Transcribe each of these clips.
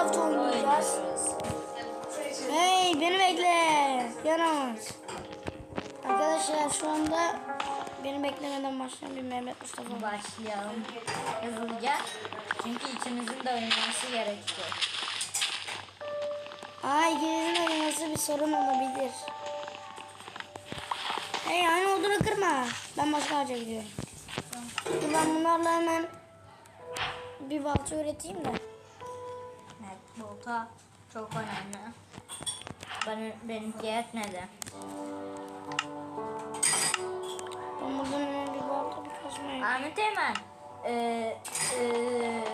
Minecraft oynayacağız. Hey beni bekle. Yaramaz. Arkadaşlar şu anda beni beklemeden başlayan bir Mehmet Mustafa. Başlayalım hızlıca. Çünkü ikimizin de oynaması gerekiyor. Ay ikinizin oynaması bir sorun olabilir. Hey aynı olduğunu kırma. Ben başka ağaca gidiyorum. Ben bunlarla hemen bir balta üreteyim de. Volta çok önemli. Benim, benimki yetmedi. Ben buradan bir balta bir kazma yapayım. Ahmet Eymen, e, e,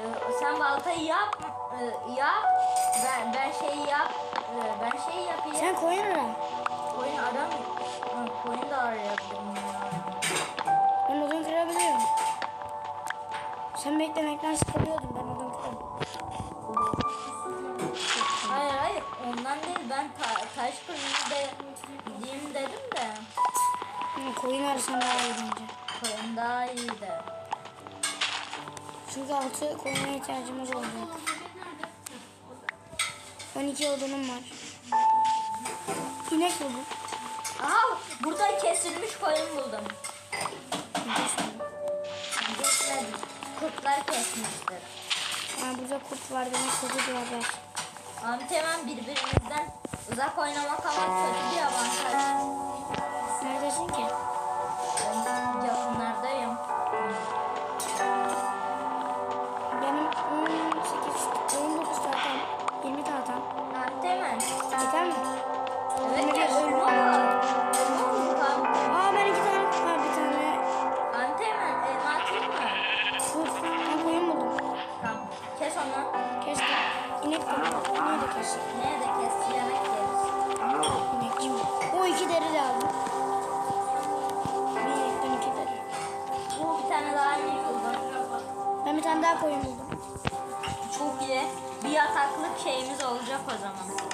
sen baltayı yap, e, yap, ben, ben şeyi yap, e, ben şeyi yapayım. Sen koyun ara. Koyun aram, Ha, koyun da arayabilirim ya. Ben odun kırabiliyorum. Sen beklemekten sıkılıyordun ben ta, taş kırmızı de gideyim dedim de. Hı, Koyun arasında daha iyi bence. Koyun daha iyiydi. Çünkü altı koyuna ihtiyacımız olacak. 12 odunum var. İnek buldum. Aha, burada kesilmiş koyun buldum. Geçmedi. Kurtlar kesmiştir. Ha, burada kurt var demek bir haber. Ahmet hemen birbirimizden uzak oynamak ama kötü bir avantaj. Bir tane daha inek buldum. Ben bir tane daha koyun buldum. Çok iyi. Bir yataklık şeyimiz olacak o zaman.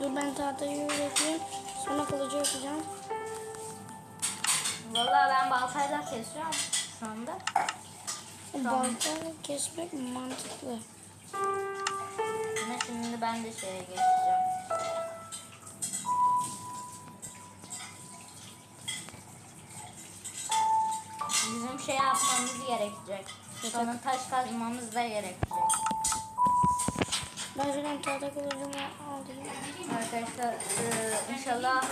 Dur ben tahtayı üreteyim. Sonra kılıcı yapacağım. Vallahi ben baltayla kesiyorum şu anda. Balta kesmek mantıklı. Ama şimdi ben de şeye geçeceğim. Şey yapmamız gerekecek. Sonra taş kazmamız da gerekecek. Ben şuradan tahta kılıcımı aldım. Arkadaşlar eee, inşallah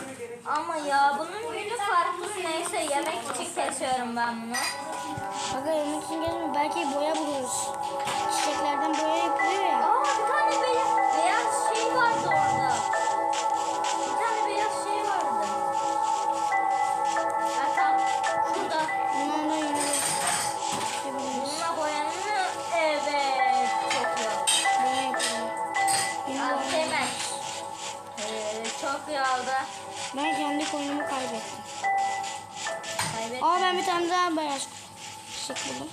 ama ya bunun günü farklı neyse yemek için kesiyorum ben bunu. Aga yemek için gezme. Belki boya buluruz. Çiçeklerden boya yapılıyor ya. Aa Ben kendi koyunumu kaybettim. Kaybettim. Aa ben bir tane daha beyaz çiçek buldum.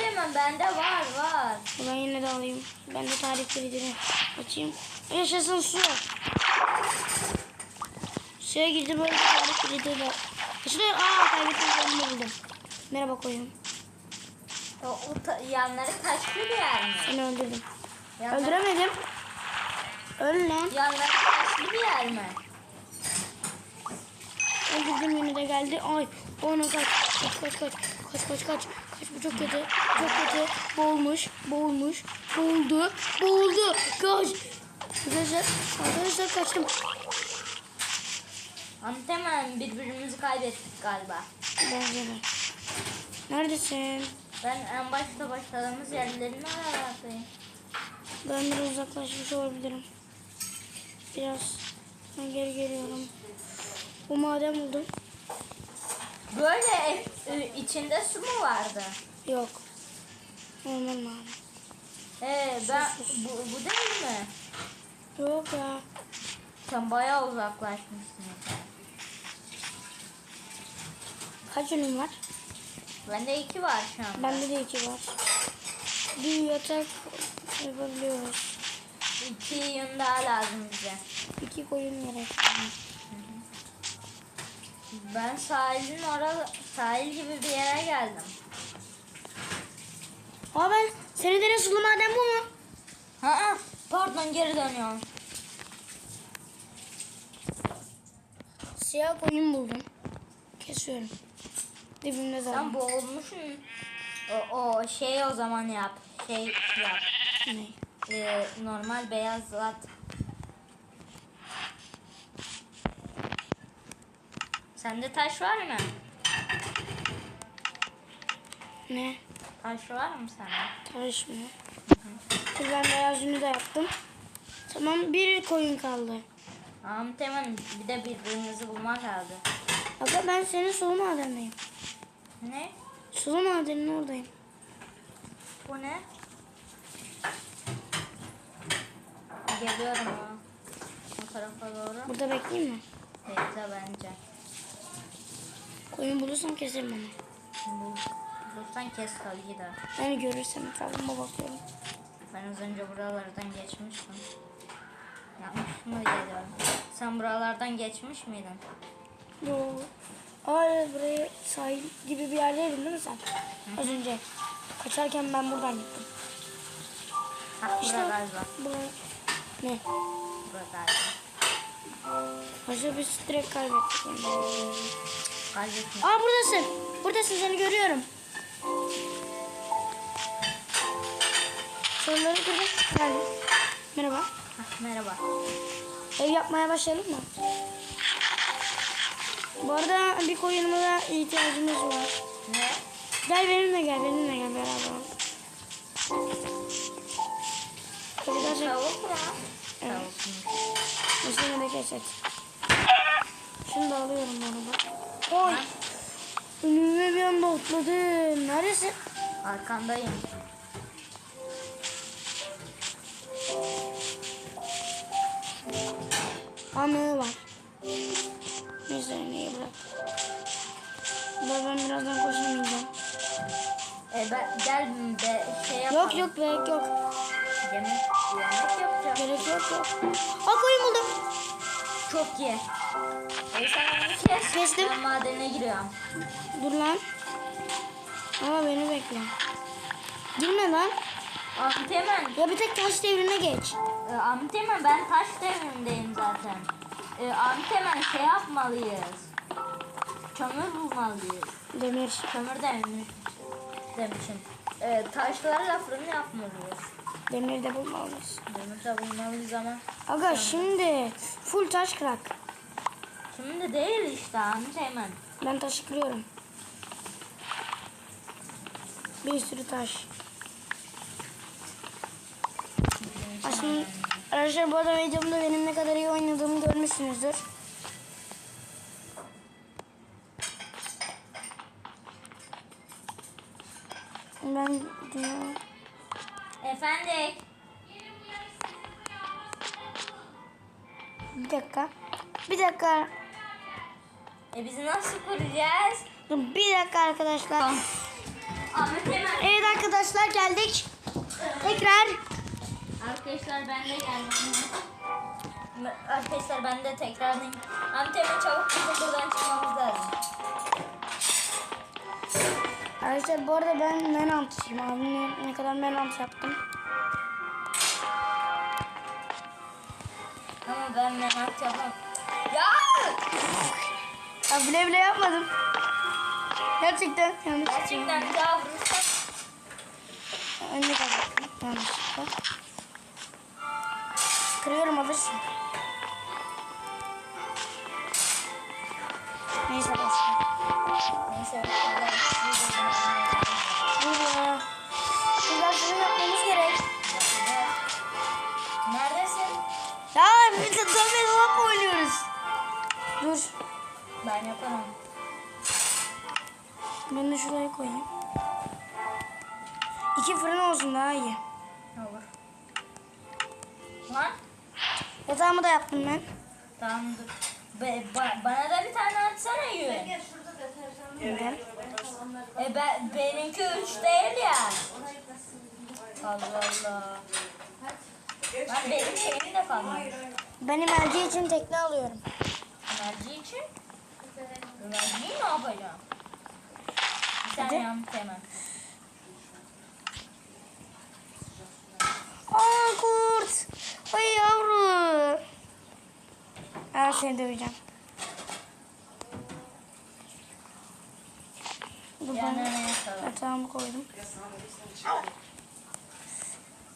Hemen bende var var. Ben yine de alayım. Ben de tarih kilidini açayım. Yaşasın su. Suya girdi böyle tarih kilidi var. Şuraya aa kaybettim koyunumu buldum. Merhaba koyun. O, o ta- yanları taşlı bir yer mi? Seni öldürdüm. Yanları, Öldüremedim. Öl lan. yanları taşlı bir yer mi? Öldürdüm yine de geldi. Ay oyna kaç. Kaç kaç kaç. Kaç kaç kaç. Kaç bu çok kötü. Çok kötü. Boğulmuş. Boğulmuş. Boğuldu. Boğuldu. Kaç. Arkadaşlar, arkadaşlar kaçtım. Ahmet hemen birbirimizi kaybettik galiba. Bence de. Neredesin? Ben en başta başladığımız yerlerini aratayım. Ben biraz uzaklaşmış olabilirim. Biraz ben geri geliyorum. Bu maden buldum. Böyle e, içinde su mu vardı? Yok. Normal maden. Ee, ben bu, bu değil mi? Yok ya. Sen bayağı uzaklaşmışsın. Kaç ünüm var? Bende iki var şu an. Bende de iki var. Bir yatak yapabiliyoruz. İki yün daha lazım bize. İki koyun gerek. Ben sahilin orada sahil gibi bir yere geldim. Aa ben seni denen sulu maden bu mu? Ha, ha, pardon geri dönüyorum. Siyah koyun buldum. Kesiyorum. Dibimde Sen zaten. boğulmuşsun. O, o şey o zaman yap. Şey yap. Ne? Ee, normal beyaz at. Sende taş var mı? Ne? Taş var mı sende? Taş mı? Dur ben beyaz yünü de yaptım. Tamam bir koyun kaldı. Ahmet hemen bir de birbirinizi bulmak kaldı. Aga ben senin sulu madendeyim. Ne? Sulu madenin oradayım. Bu ne? Geliyorum ha. O tarafa doğru. Burada bekleyeyim mi? Bekle bence. Koyun bulursam keserim onu. Bu, bulursan kes ki de. Beni görürsem etrafıma bakıyorum. Ben az önce buralardan geçmiştim. Yanlış mı geliyorum? Sen buralardan geçmiş miydin? Yo. Aa evet, buraya sahil gibi bir yerdeydin değil mi sen? Az önce. Kaçarken ben buradan gittim. Ha İşte galiba. buraya. Ne? Bura galiba. Başka biz direkt kaybettik. Yani. Kaybetmiş. Aa buradasın. Buradasın seni görüyorum. Soruları kırdım. Geldim. Merhaba. Merhaba. Ev yapmaya başlayalım mı? Bu arada bir koyunumuza ihtiyacımız var. Ne? Gel benimle gel benimle gel beraber. Tavuk mu? Evet. Tavukmuş. üstüne de keset. Şunu da alıyorum bu arada. Oy. Önüme bir anda otladım. Neredesin? Arkandayım. Anı var. Neyse neyi bırak. Ben, ben birazdan koşamayacağım. E ben gel be şey yapalım. Yok yok gerek yok. Yemek, yemek yapacağım. Gerek yok yok. Aa koyun buldum. Çok iyi. Sen kes. Kestim. Ben madene giriyorum. Dur lan. Ama beni bekle. Girme lan. Ahmet hemen. Ya bir tek taş devrine geç. E, Ahmet hemen ben taş devrindeyim zaten. E, Ahmet hemen şey yapmalıyız. Kömür bulmalıyız. Demir. Kömür demiş, demişim. E, taşlarla fırın yapmalıyız. Demir de bulmalıyız. Demir de bulmalıyız ama. Aga şimdi full taş kırak. Şimdi değil işte Ahmet hemen. Ben taşı kırıyorum. Bir sürü taş. Şimdi arkadaşlar bu arada videomda benim ne kadar iyi oynadığımı görmüşsünüzdür. Ben dünya... Efendim. Bir dakika. Bir dakika. E biz nasıl kuracağız? Bir dakika arkadaşlar. Ahmet hemen. Evet arkadaşlar geldik. Tekrar. Arkadaşlar ben de geldim. Arkadaşlar ben de tekrardan. Ahmet hemen çabuk bizim buradan çıkmamız lazım. Arkadaşlar bu arada ben menantçıyım. Abimle ne kadar menant yaptım. Ama ben merak yapamam. Ya! Ya bile bile yapmadım. Gerçekten yanlış Gerçekten daha vurursak. Önüne kapattım. Yanlışlıkla. Kırıyorum alırsın. Neyse başla. Neyse. Dur ya. Güzel şunu yapmamız gerek. Ben de şuraya koyayım. İki fırın olsun daha iyi. Olur. Lan. Yatağımı da yaptım ben. Tamam dur. Be, ba- bana da bir tane atsana yün. Neden? E ben, benimki üç değil ya. Allah Allah. Lan benim şeyim de kalmamış. Benim elci için tekne alıyorum. Enerji için? Enerjiyi ne yapacağım? Sen yandık hemen. Aa kurt. Ay yavru. Ben seni döveceğim. Dur ben yatağımı koydum.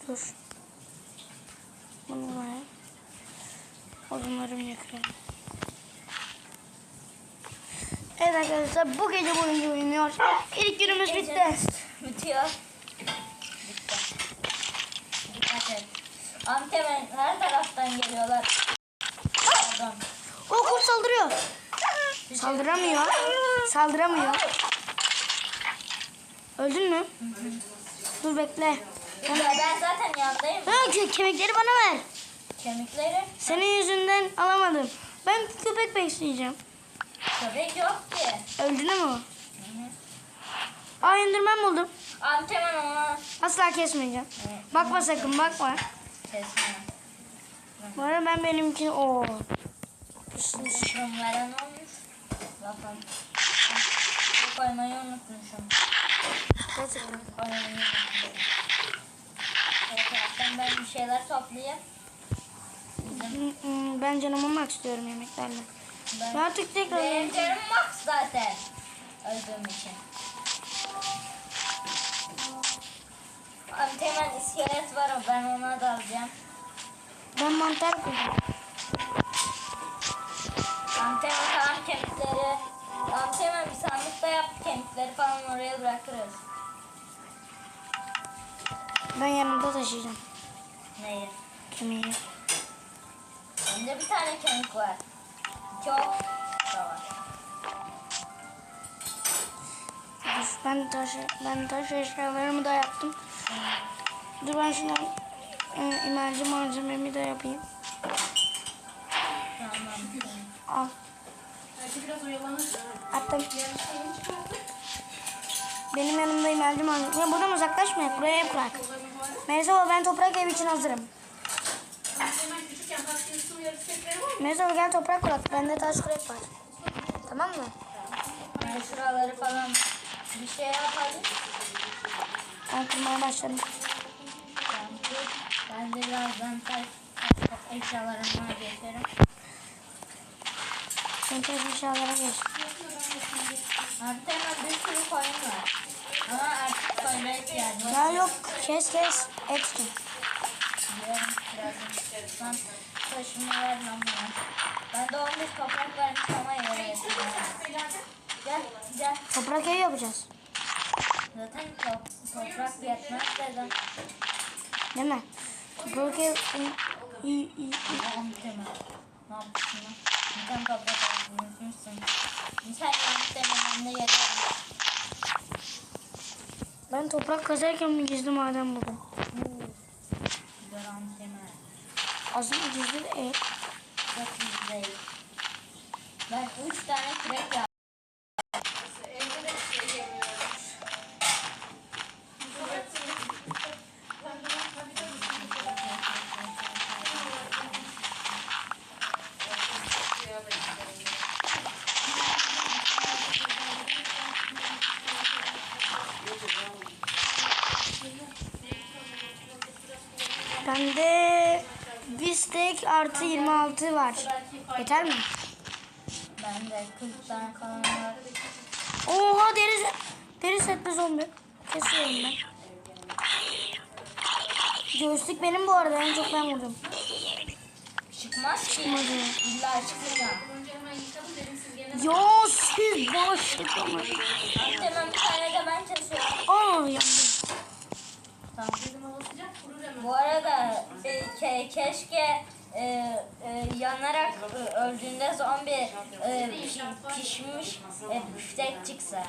Dur. Bunu ver. Odunlarımı yakarım. Evet arkadaşlar bu gece boyunca uyumuyor. İlk günümüz bitti. Bitiyor. Bitti. Antemen her taraftan geliyorlar. O kurt saldırıyor. Saldıramıyor. Saldıramıyor. Öldün mü? Dur bekle. Ben, ben zaten yandayım. Ha, ke- kemikleri bana ver. Kemikleri Senin yüzünden alamadım. Ben köpek besleyeceğim. Köpek yok ki. Öldü mü o? Aa indirmem buldum. Antemen ona Asla kesmeyeceğim. Bakma sakın bakma. kesme. Bu arada ben benimki o. Şunlara ne olmuş? Bakın. Bu koymayı unutmuşum. Koymayı unutmuşum. Evet, ben bir şeyler toplayayım. Hmm, Ben canımı almak istiyorum yemeklerle. Ben, Ben artık tekrar benim canım max zaten. Öldüğüm için. Antemen iskelet var o ben ona da alacağım. ben mantar koydum. Antemen tamam kemikleri. Antemen bir sandıkta yap kemikleri falan oraya bırakırız. Ben yanımda taşıyacağım Neyi? kemiği. Bende bir tane kemik var. Çok. Dur, ben taş, ben taş eşyalarımı da yaptım. Dur ben şuna e, imelci malzememi de yapayım. Al. Belki biraz oyalanır. Attım. Benim yanımda imelci malzeme. Ya buradan uzaklaşma. Buraya ev bırak. Merhaba ben toprak ev için hazırım. Ben hemen küçükken taş gibi su yarısı setleri var mı? Merhaba gel toprak kurak. Bende taş kurek var. Tamam mı? Ben şuraları falan bir şey yapalım. Ben kurmaya başladım. Tamam. Ben de birazdan taş eşyalarımı geçerim. Sen taş eşyalara geç. Antemen bir sürü koyun var. Ama artık koyuna ihtiyacım var. Ya yok kes kes. Kes. Biliyorum birazdan. Lan taşımı ver lan bana. Ben de 15 toprak vermiş ama yere getirdim. Gel gel. Toprak ev yapacağız. Zaten top, toprak yetmez dedim. Değil mi? Toprak ev... İyi, iyi, iyi. Allah'ım deme. Ne yapıyorsun lan? Neden toprak aldın? Unutmuşsun. Sen yanlış demeden de geliyorum. Ben toprak kazarken bir gizli maden buldum. Güzel anteme. Aslında gizli de ev. Çok güzel. Ben 3 tane kürek yaptım. Evde de bir steak artı 26 var. Yeter mi? Ben de 40 tane kalan var. Oha deri, deri setli zombi. Kesiyorum ben. Göğüslük benim bu arada en çok ben vurdum. Çıkmaz ki. Çıkmadı. İlla siz gene. Ya siz başladınız. Antemen bir tane de ben kesiyorum. Aa yandım. Tamam. Dedim hava sıcak kurur hemen. Bu arada e, ke- keşke e, e, yanarak e, öldüğünde zombi e, pi- pişmiş e, büftek çıksa.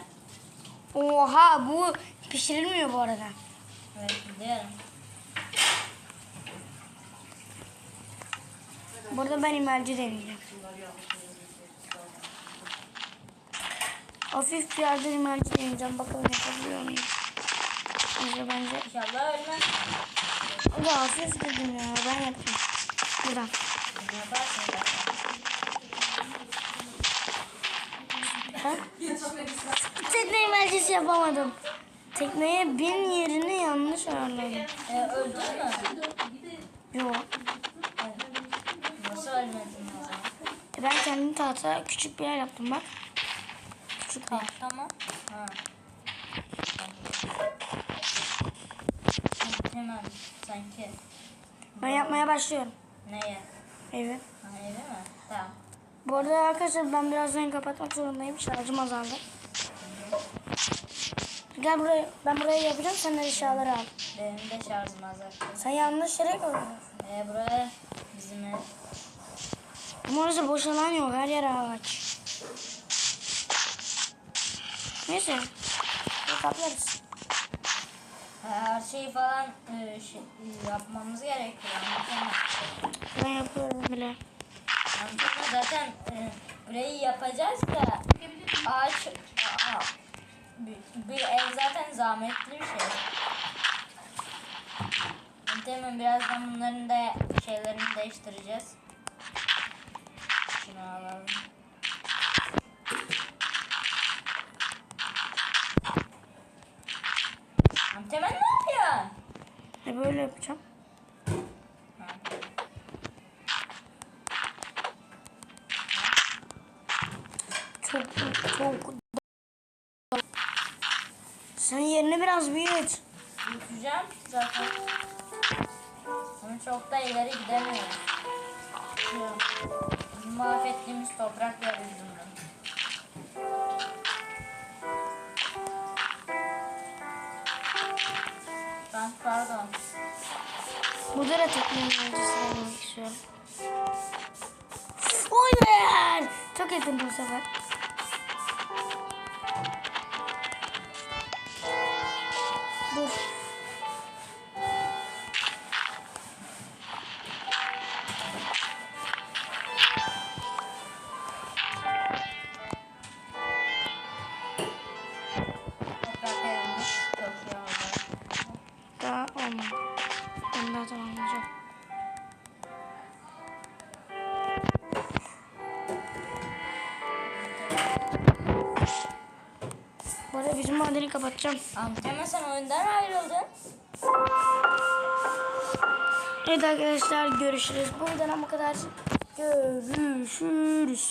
Oha bu pişirilmiyor bu arada. Evet biliyorum. Burada ben imelci deneyeceğim. Hafif bir yerde imelci deneyeceğim. Bakalım yapabiliyor muyum? Bence bence. İnşallah ölmez. Da hafif dedim ya. Ben yapayım. Buradan. Yaparsın zaten. Ha? Tekne imelcisi yapamadım. Tekneye bin yerini yanlış ayarladım. E, öldün mü? Yok. Nasıl ölmedin o zaman? E ben kendim tahta küçük bir yer yaptım bak. Küçük bir yer. Tahta mı? Ha. Hemen sanki. Ben yapmaya başlıyorum. Neye? Evi. Ha, evi mi? Tamam. Bu arada arkadaşlar ben birazdan kapatmak zorundayım. Şarjım azaldı. Gel buraya. Ben buraya yapacağım. Sen de eşyaları al. Benim de şarjım azaldı. Sen yanlış yere koydun. Ee, buraya bizim ev. Ama orası boş alan yok. Her yer ağaç. Neyse. Kaplarız. Her şeyi falan e, şey, yapmamız gerekiyor. Ben yapıyorum bile. Anlatamam. Zaten e, burayı yapacağız da ağaç aa, bir, bir ev zaten zahmetli bir şey. Anlatamam. Birazdan bunların da şeylerini değiştireceğiz. Şunu alalım. Antemen ne yapıyorsun? E böyle yapacağım. Çok çok Sen yerini biraz büyüt. Büyüteceğim zaten. Ama çok da ileri gidemiyor. Şu bizim mahvettiğimiz topraklar yüzünden. Pardon. Burada da teknoloji öğrenmek istiyorum. Hayır! Çok yakın bu sefer. Kapatacağım. Amcama sen oyundan ayrıldın. Evet arkadaşlar görüşürüz. Bu videodan bu kadar. Görüşürüz.